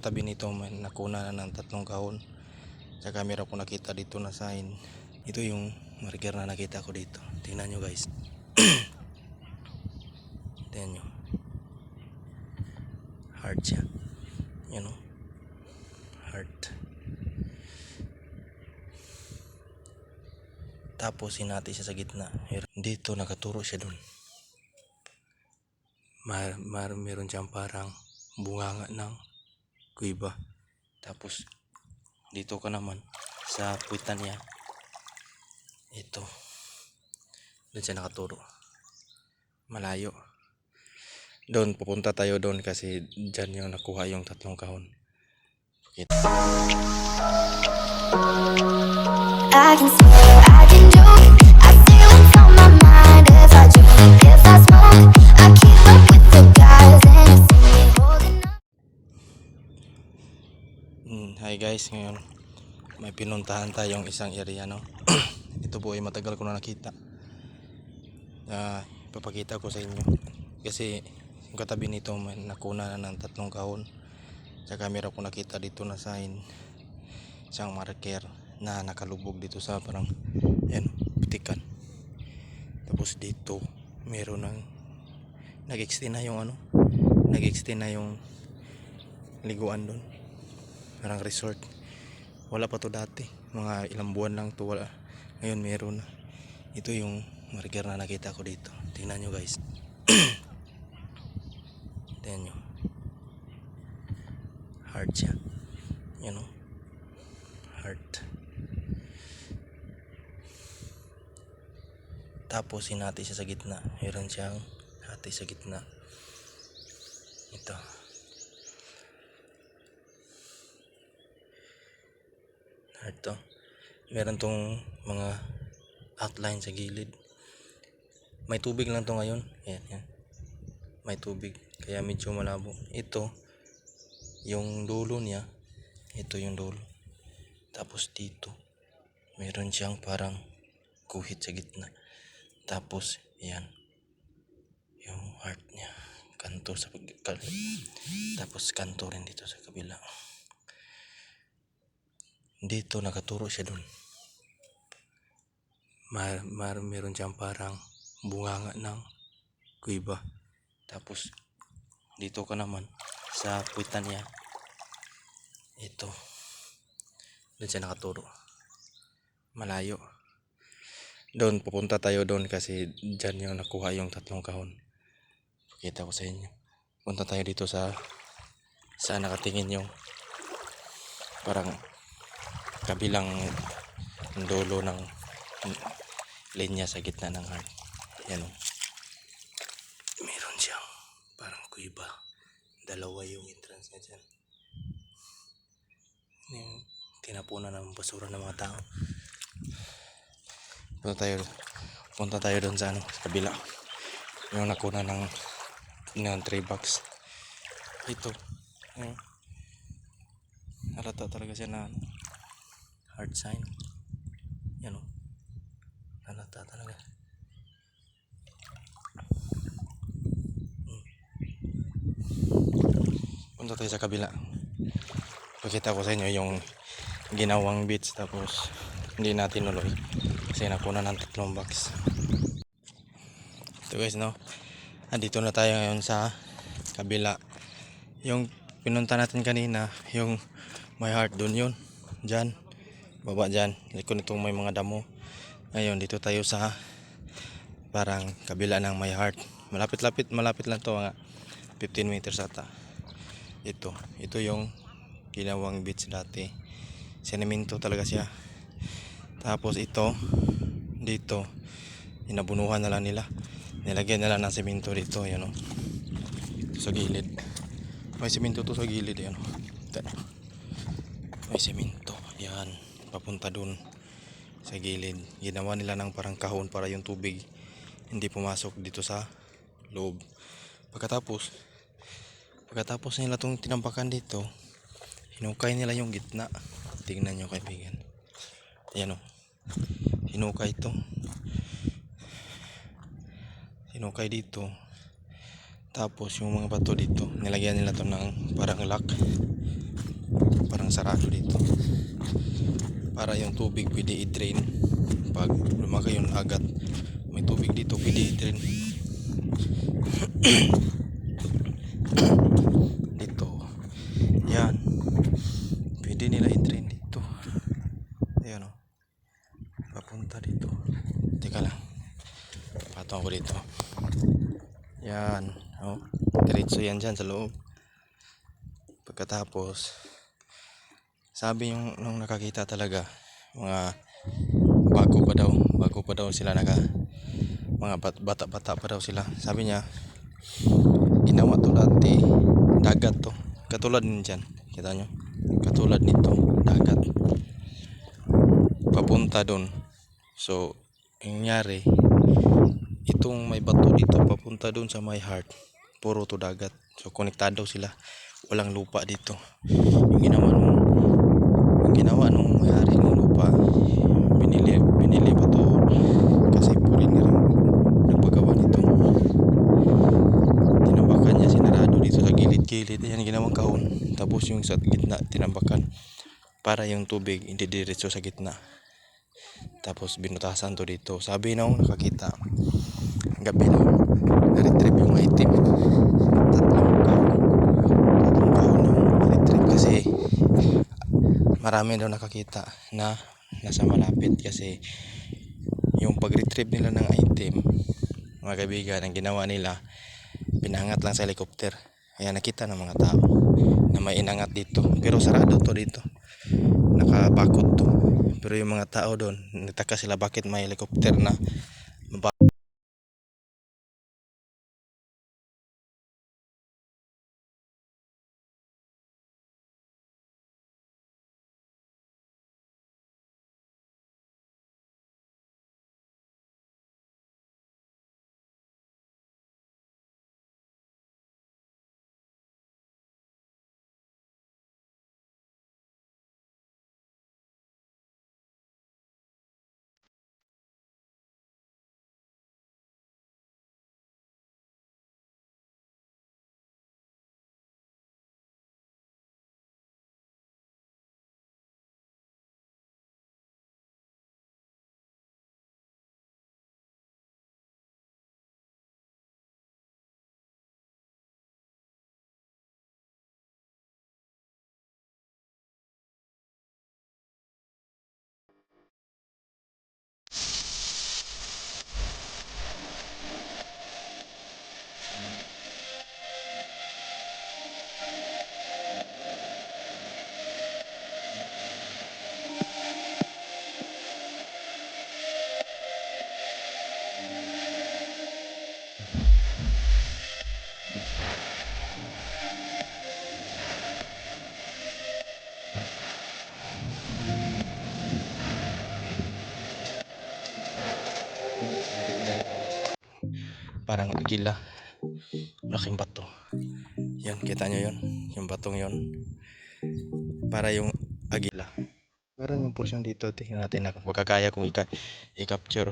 Tabi nito may nakuna na ng tatlong kahon. Tsaka meron ko nakita dito na sign. Ito yung marker na nakita ko dito. Tingnan nyo guys. Tingnan nyo. Heart siya. Yan o. Heart. Tapos hinati siya sa gitna. Dito nakaturo siya dun. Mar, mar meron siyang parang bunganga ng kuiba. Tapos dito ka naman sa puwitan niya. Ito. Doon siya nakaturo. Malayo. Doon, pupunta tayo doon kasi dyan yung nakuha yung tatlong kahon. I can swear guys, ngayon may pinuntahan tayong isang area no. Ito po ay matagal ko na nakita. Ah, papakita ko sa inyo. Kasi yung katabi nito may nakuna na ng tatlong kahon. Tsaka meron ko nakita dito na sign isang marker na nakalubog dito sa parang yan, putikan. Tapos dito meron ng nag-extend na yung ano, nag-extend na yung liguan doon parang resort. Wala pa to dati. Mga ilang buwan lang to wala. Ngayon meron na. Ito yung marker na nakita ko dito. Tingnan nyo guys. Tingnan nyo. Heart siya. Yan o heart. Tapos hinati siya sa gitna. Meron siyang hati sa gitna. Ito Ito. Meron tong mga outline sa gilid. May tubig lang to ngayon. Ayan, yan. May tubig. Kaya medyo malabo. Ito, yung dulo niya. Ito yung dulo. Tapos dito, meron siyang parang kuhit sa gitna. Tapos, yan. Yung heart niya. Kanto sa pag... kal- Tapos kanto rin dito sa kabila. Dito nakaturo siya dun. Mar, mar meron siyang parang bunganga ng kuiba. Tapos dito ka naman sa puwitan niya. Ito. Doon siya nakaturo. Malayo. Doon pupunta tayo doon kasi dyan yung nakuha yung tatlong kahon. Pakita ko sa inyo. Punta tayo dito sa saan nakatingin yung parang kabilang dulo ng linya sa gitna ng heart. Yan o. Meron siyang parang kuiba. Dalawa yung entrance niya dyan. Yung tinapunan ng basura ng mga tao. Punta tayo, punta tayo doon sa ano, sa kabila. Yung nakuna ng ng 3 bucks. Ito. Ayun. Halata talaga siya na ano, heart sign. Yan o. Halata talaga. Hmm. Punta tayo sa kabila. Pakita ko sa inyo yung ginawang beats tapos hindi natin nuloy. Kasi nakuna ng tatlong box. Ito guys no. Andito na tayo ngayon sa kabila. Yung pinunta natin kanina, yung may heart doon yun. Diyan. Baba dyan. Likod nitong may mga damo. Ngayon, dito tayo sa parang kabila ng may heart. Malapit-lapit, malapit lang to mga 15 meters ata. Ito. Ito yung ginawang beach dati. Sinemento talaga siya. Tapos ito, dito, inabunuhan na lang nila. Nilagyan nila ng semento dito, yan o. Sa gilid. May semento to sa gilid, yan o. Ito. May semento. Yan. Papunta dun sa gilid. Ginawa nila ng parang kahon para yung tubig hindi pumasok dito sa loob. Pagkatapos, pagkatapos nila itong tinampakan dito, hinukay nila yung gitna. Tingnan nyo kaibigan. Yan o. Hinukay ito. Hinukay dito. Tapos yung mga bato dito, nilagyan nila to ng parang lock. sarado dito. Para yung tubig pwede i-drain. Pag lumaki yung agat, may tubig dito pwede i-drain. dito. Yan. Pwede nila i-drain dito. Ayan o. Papunta dito. Teka lang. Patong ako dito. Yan. Oh. Diretso yan dyan sa loob. Pagkatapos, sabi yung nung nakakita talaga, mga bago pa daw, bago pa daw sila naka, mga bat- bata-bata pa daw sila. Sabi niya, ginawa to dati, dagat to. Katulad din dyan, kita nyo? Katulad nito, dagat. Papunta doon. So, nangyari, itong may bato dito papunta doon sa my heart puro to dagat so konektado sila walang lupa dito yung ginawa nung ginawa nung may-ari ng lupa? Binili binili pa to kasi nga rin nagpagawa nito. Tinambakan niya sinarado dito sa gilid-gilid. Yan ginawang kahon. Tapos yung sa gitna tinambakan. Para yung tubig hindi diretso sa gitna. Tapos binutasan to dito. Sabi nung nakakita, gabi daw, na-retrieve yung item. Tatlong kahon. Tatlong kahon yung na-retrieve kasi marami daw nakakita na nasa malapit kasi yung pag-retrieve nila ng item, mga kaibigan, ang ginawa nila, pinangat lang sa helicopter. Kaya nakita ng mga tao na may inangat dito. Pero sarado to dito. Nakabakod to. Pero yung mga tao doon, nagtaka sila bakit may helicopter na parang agila. Laking bato. Yan, kita nyo yun? Yung batong yun. Para yung agila. Meron yung portion dito. Tingnan natin na magkakaya kung i-capture.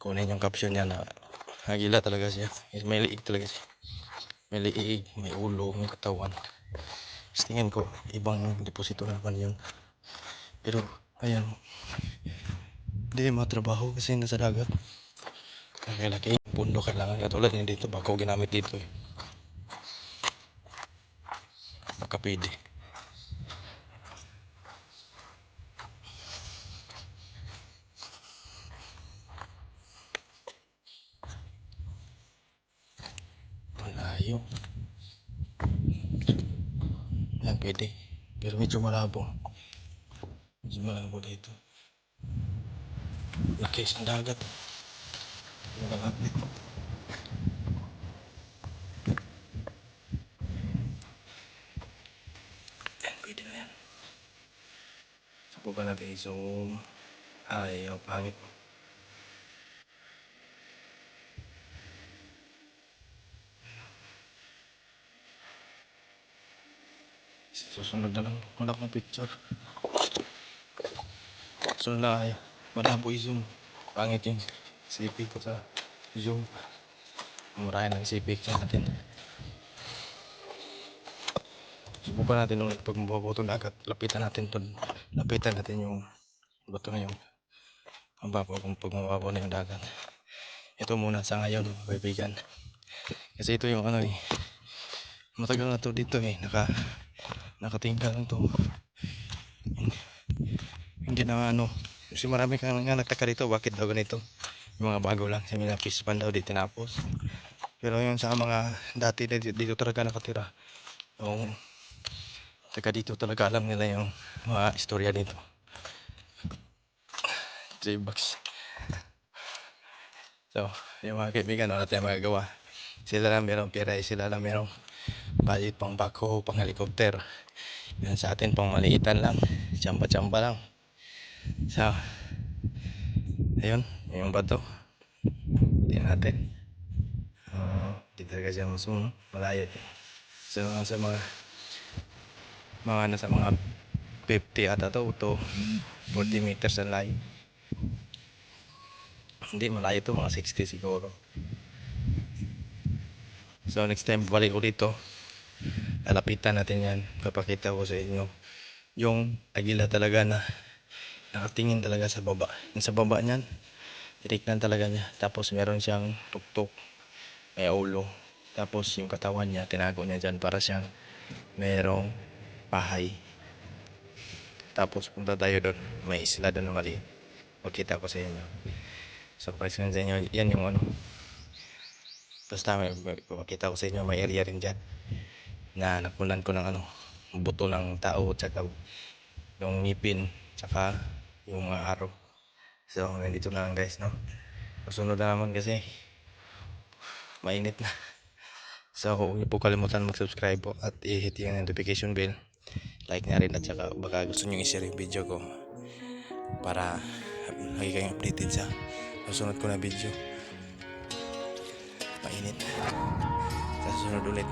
Kunin yung caption niya na agila talaga siya. May liig talaga siya. May liig, may ulo, may katawan. Tapos tingin ko, ibang deposito naman yun. Pero, ayan. Hindi matrabaho kasi nasa dagat. Kaya laki yung pundo kailangan. Katulad yun dito, bako ginamit dito eh. Baka pwede. Malayo. Yan, pwede. Pero medyo malabo. Medyo malabo dito. Laki sa dagat. Malapit. Yan, pwede na yan. Subukan natin i-zoom. Ay, ang pangit. Susunod na lang. Wala akong picture. Susunod na kayo. Malabo i-zoom. Pangit yung CP ko sa zoom. Murahin ng CP ko natin. Subukan natin ulit pag mababato na agad. Lapitan natin to. Lapitan natin yung bato na yung mababaw kung pag mababaw na yung dagat. Ito muna sa ngayon mga kaibigan. Kasi ito yung ano eh. Matagal na to dito eh. Naka, nakatingka lang to. Hindi na ano. Kasi marami kang nga nagtaka dito. Bakit daw ganito? Yung mga bago lang. Sabi na fish pan daw di tinapos. Pero yung sa mga dati na dito, talaga nakatira. Yung taga dito talaga alam nila yung mga istorya dito. J-Box. So, yung mga kaibigan, wala tayong magagawa. Sila lang merong pera, eh, sila lang merong budget pang backhoe, pang helicopter. Yan sa atin, pang maliitan lang. Tsamba-tsamba lang. So, ayun, yung bato. Tingnan natin. Uh, di talaga siya masung, malayo. So, sa mga mga nasa mga 50 ata to to 40 meters ang layo. Hindi, malayo to, mga 60 siguro. So next time balik ko dito, lalapitan natin yan. Papakita ko sa inyo yung agila talaga na nakatingin talaga sa baba. Yung sa baba niyan, titignan talaga niya. Tapos meron siyang tuktok, may ulo. Tapos yung katawan niya, tinago niya dyan para siyang merong bahay. Tapos punta tayo doon, may isla doon na maliit. Magkita ko sa inyo. Surprise ko sa inyo, yan yung ano, Basta may, makita ko sa inyo may area rin dyan na nakunan ko ng ano buto ng tao tsaka yung ngipin tsaka yung mga araw so nandito na lang guys no? Susunod na naman kasi. Mainit na. So huwag niyo po kalimutan mag subscribe po at i-hit yung notification bell. Like na rin at saka baka gusto niyo i-share yung video ko para lagi kayong updated sa susunod ko na video. Mainit. Sa susunod ulit.